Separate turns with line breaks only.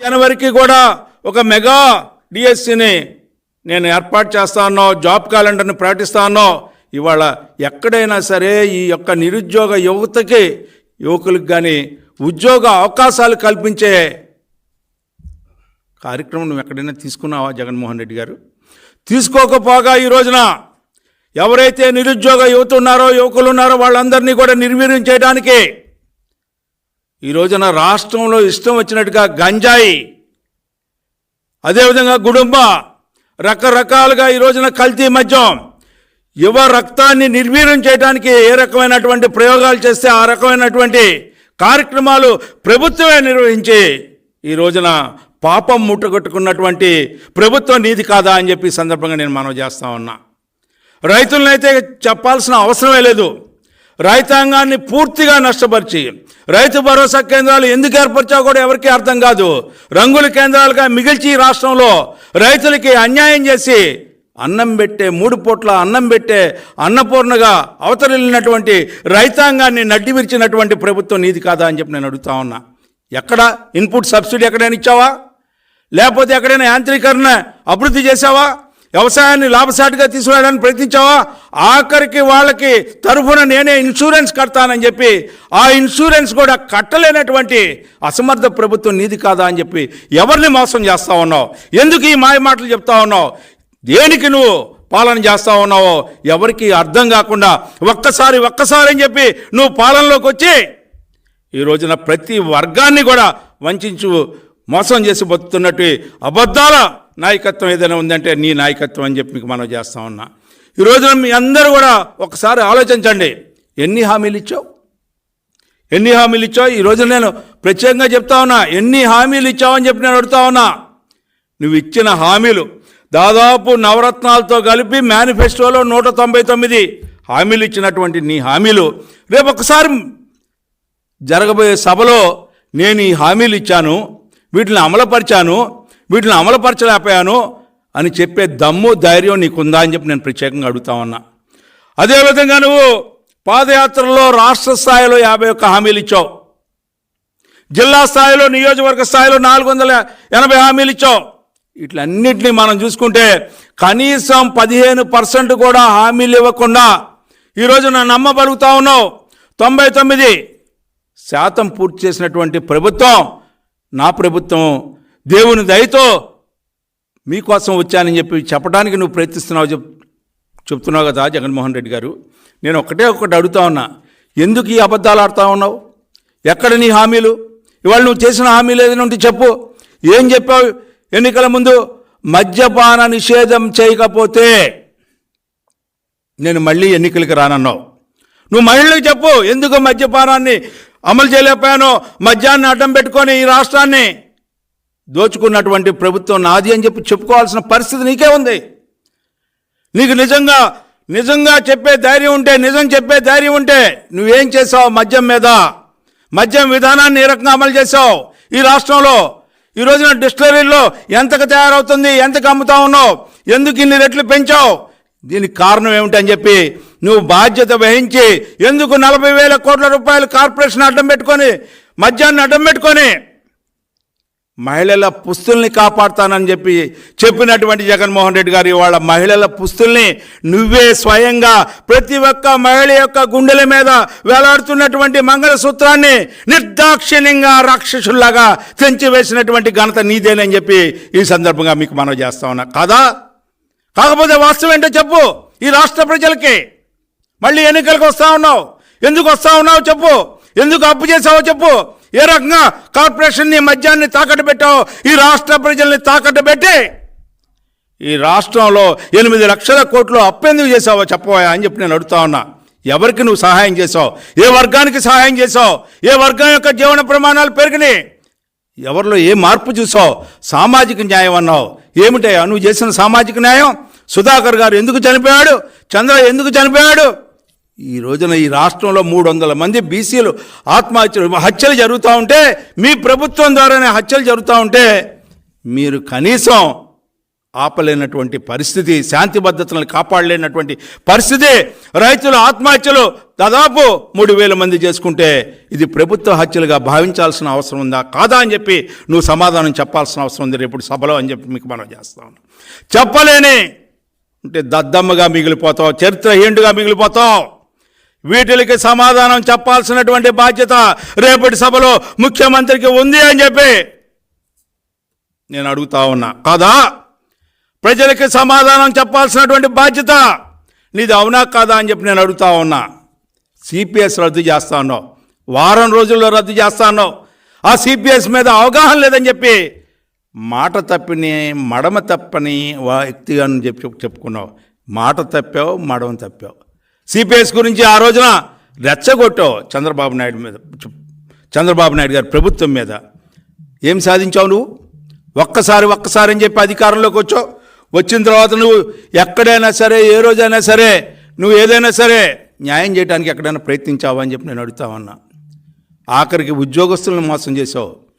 జనవరికి కూడా ఒక మెగా డిఎస్సిని నేను ఏర్పాటు చేస్తానో జాబ్ క్యాలెండర్ని ప్రకటిస్తానో ఇవాళ ఎక్కడైనా సరే ఈ యొక్క నిరుద్యోగ యువతకి యువకులకు కానీ ఉద్యోగ అవకాశాలు కల్పించే కార్యక్రమం నువ్వు ఎక్కడైనా తీసుకున్నావా జగన్మోహన్ రెడ్డి గారు? తీసుకోకపోగా ఈ రోజున ఎవరైతే నిరుద్యోగ యువత ఉన్నారో యువకులు ఉన్నారో వాళ్ళందరినీ కూడా నిర్వీర్యం చేయడానికి ఈ రోజున రాష్ట్రంలో ఇష్టం వచ్చినట్టుగా గంజాయి అదేవిధంగా గుడుంబ రకరకాలుగా ఈ రోజున కల్తీ మద్యం యువ రక్తాన్ని నిర్వీర్యం చేయడానికి ఏ రకమైనటువంటి ప్రయోగాలు చేస్తే ఆ రకమైనటువంటి కార్యక్రమాలు ప్రభుత్వమే నిర్వహించి ఈ రోజున పాపం ముట్టగొట్టుకున్నటువంటి ప్రభుత్వ నీతి కాదా అని చెప్పి సందర్భంగా నేను మనవి చేస్తా ఉన్నా. రైతులనైతే చెప్పాల్సిన అవసరమే లేదు. రైతాంగాన్ని పూర్తిగా నష్టపరిచి రైతు భరోసా కేంద్రాలు ఎందుకు ఏర్పరిచావు కూడా ఎవరికీ అర్థం కాదు. రంగుల కేంద్రాలుగా మిగిల్చి ఈ రాష్ట్రంలో రైతులకి అన్యాయం చేసి అన్నం పెట్టే మూడు పూట్ల అన్నం పెట్టే అన్నపూర్ణగా అవతరిల్లినటువంటి రైతాంగాన్ని నడ్డి విరిచినటువంటి ప్రభుత్వం నీది కాదా అని చెప్పి నేను అడుగుతా ఉన్నా. ఎక్కడ? ఇన్పుట్ సబ్సిడీ ఎక్కడైనా ఇచ్చావా? లేకపోతే ఎక్కడైనా యాంత్రీకరణ అభివృద్ధి చేశావా? వ్యవసాయాన్ని లాభసాటిగా తీసుకురావడానికి ప్రయత్నించావా? ఆఖరికి వాళ్ళకి తరఫున నేనే ఇన్సూరెన్స్ కడతానని చెప్పి ఆ ఇన్సూరెన్స్ కూడా కట్టలేనటువంటి అసమర్థ ప్రభుత్వం నీది కాదా అని చెప్పి ఎవరిని మోసం చేస్తా ఉన్నావు? ఎందుకు ఈ మాయ మాటలు చెప్తా ఉన్నావు? దేనికి నువ్వు పాలన చేస్తా ఉన్నావో ఎవరికి అర్థం కాకుండా ఒక్కసారి ఒక్కసారి అని చెప్పి నువ్వు పాలనలోకి వచ్చి ఈ రోజున ప్రతి వర్గాన్ని కూడా వంచు మోసం చేసి బతుకుతున్నట్టు అబద్ధాల నాయకత్వం ఏదైనా ఉందంటే నీ నాయకత్వం అని చెప్పి మీకు మనం చేస్తా ఉన్నా. ఈ రోజున మీ అందరూ కూడా ఒకసారి ఆలోచించండి. ఎన్ని హామీలు ఇచ్చావు? ఎన్ని హామీలు ఇచ్చావు? ఈ రోజు నేను ప్రత్యేకంగా చెప్తా ఉన్నా ఎన్ని హామీలు ఇచ్చావని చెప్పి నేను అడుగుతా ఉన్నా. నువ్వు ఇచ్చిన హామీలు దాదాపు నవరత్నాలతో కలిపి మేనిఫెస్టోలో నూట తొంభై తొమ్మిది హామీలు ఇచ్చినటువంటి నీ హామీలు రేపు ఒకసారి జరగబోయే సభలో నేను ఈ హామీలు ఇచ్చాను. వీటిని అమలుపరిచాను వీటిని అమలుపరచలేకపోయాను అని చెప్పే దమ్ము ధైర్యం నీకుందా అని చెప్పి నేను ప్రత్యేకంగా అడుగుతా ఉన్నా. అదేవిధంగా నువ్వు పాదయాత్రలో రాష్ట్ర స్థాయిలో యాభై ఒక్క హామీలు ఇచ్చావు. జిల్లా స్థాయిలో నియోజకవర్గ స్థాయిలో నాలుగు వందల ఎనభై హామీలు ఇచ్చావు. వీటిలన్నింటినీ మనం చూసుకుంటే కనీసం పదిహేను పర్సెంట్ కూడా హామీలు ఇవ్వకుండా ఈరోజు నన్ను నమ్మబలుగుతా ఉన్నావు. తొంభై తొమ్మిది శాతం పూర్తి చేసినటువంటి ప్రభుత్వం నా ప్రభుత్వం దేవుని దయతో మీకోసం వచ్చానని చెప్పి చెప్పడానికి నువ్వు ప్రయత్నిస్తున్నావు చెప్ చెప్తున్నావు కదా జగన్మోహన్ రెడ్డి గారు. నేను ఒకటే ఒకటి అడుగుతా ఉన్నా. ఎందుకు ఈ అబద్ధాలు ఆడుతూ ఉన్నావు? ఎక్కడ నీ హామీలు? ఇవాళ నువ్వు చేసిన హామీలు ఏదైనా ఉంటే చెప్పు. ఏం చెప్పావు? ఎన్నికల ముందు మద్యపాన నిషేధం చేయకపోతే నేను మళ్ళీ ఎన్నికలకి రానన్నావు. నువ్వు మహిళలకు చెప్పు ఎందుకు మద్యపానాన్ని అమలు చేయలేకపోయానో మద్యాన్ని అడ్డం పెట్టుకొని ఈ రాష్ట్రాన్ని దోచుకున్నటువంటి ప్రభుత్వం నాది అని చెప్పి చెప్పుకోవాల్సిన పరిస్థితి నీకే ఉంది. నీకు నిజంగా నిజంగా చెప్పే ధైర్యం ఉంటే నిజం చెప్పే ధైర్యం ఉంటే నువ్వేం చేసావు మద్యం మీద? మద్యం విధానాన్ని ఏ రకంగా అమలు చేసావు ఈ రాష్ట్రంలో ఈ రోజున డిస్టిలరీలో ఎంతకు తయారవుతుంది ఎంతకు అమ్ముతా ఉన్నావు ఎందుకు ఇన్ని రెట్లు పెంచావు? దీనికి కారణం ఏమిటని చెప్పి నువ్వు బాధ్యత వహించి ఎందుకు నలభై వేల కోట్ల రూపాయలు కార్పొరేషన్ అడ్డం పెట్టుకొని మద్యాన్ని అడ్డం పెట్టుకొని మహిళల పుస్తుల్ని కాపాడుతానని చెప్పి చెప్పినటువంటి జగన్మోహన్ రెడ్డి గారు ఇవాళ మహిళల పుస్తుల్ని నువ్వే స్వయంగా ప్రతి ఒక్క మహిళ యొక్క గుండెల మీద వేలాడుతున్నటువంటి మంగళసూత్రాన్ని నిర్దాక్షిణ్యంగా రాక్షసుల్లాగా తెంచి వేసినటువంటి ఘనత నీదేనని చెప్పి ఈ సందర్భంగా మీకు మనం చేస్తా ఉన్నా. కాదా? కాకపోతే వాస్తవం ఏంటో చెప్పు ఈ రాష్ట్ర ప్రజలకి. మళ్ళీ ఎన్నికలకు వస్తా ఉన్నావు. ఎందుకు వస్తా ఉన్నావు చెప్పు. ఎందుకు అప్పు చేసావో చెప్పు. ఏ రకంగా కార్పొరేషన్ని మద్యాన్ని తాకట్టు పెట్టావు ఈ రాష్ట్ర ప్రజల్ని తాకట్టు పెట్టి ఈ రాష్ట్రంలో ఎనిమిది లక్షల కోట్లు అప్పెందుకు చేసావో చెప్పవా అని చెప్పి నేను అడుగుతా ఉన్నా. ఎవరికి నువ్వు సహాయం చేసావు ఏ వర్గానికి సహాయం చేసావు ఏ వర్గం యొక్క జీవన ప్రమాణాలు పెరిగినాయి? ఎవరిలో ఏ మార్పు చూసావు సామాజిక న్యాయం అన్నావు. ఏమిటయ్యా? నువ్వు చేసిన సామాజిక న్యాయం? సుధాకర్ గారు ఎందుకు చనిపోయాడు? చంద్ర ఎందుకు చనిపోయాడు? ఈ రోజున ఈ రాష్ట్రంలో మూడు వందల మంది బీసీలు ఆత్మహత్యలు హత్యలు జరుగుతూ ఉంటే మీ ప్రభుత్వం ద్వారానే హత్యలు జరుగుతూ ఉంటే మీరు కనీసం ఆపలేనటువంటి పరిస్థితి శాంతి భద్రతలను కాపాడలేనటువంటి పరిస్థితి రైతుల ఆత్మహత్యలు దాదాపు మూడు వేల మంది చేసుకుంటే ఇది ప్రభుత్వ హత్యలుగా భావించాల్సిన అవసరం ఉందా? కాదా అని చెప్పి నువ్వు సమాధానం చెప్పాల్సిన అవసరం ఉంది రేపు సభలో అని చెప్పి మీకు మనం చేస్తాను చెప్పలేని అంటే దద్దమ్మగా మిగిలిపోతావు చరిత్రహీనుడిగా మిగిలిపోతావు. వీటికి సమాధానం చెప్పాల్సినటువంటి బాధ్యత రేపటి సభలో ముఖ్యమంత్రికి ఉంది అని చెప్పి నేను అడుగుతా ఉన్నా. కాదా? ప్రజలకి సమాధానం చెప్పాల్సినటువంటి బాధ్యత నీది అవునా కాదా అని చెప్పి నేను అడుగుతా ఉన్నా. సిపిఎస్ రద్దు చేస్తా ఉన్నావు వారం రోజుల్లో రద్దు చేస్తా ఉన్నావు ఆ సిపిఎస్ మీద అవగాహన లేదని చెప్పి మాట తప్పిని మడమ తప్పని వా- వ్యక్తిగా అని చెప్పి చెప్పుకున్నావు. మాట తప్పావు మడమ తప్పావు. సిపిఎస్ గురించి ఆ రోజున రెచ్చగొట్టావు చంద్రబాబు నాయుడు మీద చంద్రబాబు నాయుడు గారి ప్రభుత్వం మీద. ఏం సాధించావు నువ్వు? ఒక్కసారి ఒక్కసారి అని చెప్పి అధికారంలోకి వచ్చావు. వచ్చిన తర్వాత నువ్వు ఎక్కడైనా సరే ఏ రోజైనా సరే నువ్వు ఏదైనా సరే న్యాయం చేయడానికి ఎక్కడైనా ప్రయత్నించావా అని చెప్పి నేను అడుగుతా ఉన్నా. ఆఖరికి ఉద్యోగస్తులను మోసం చేసావు.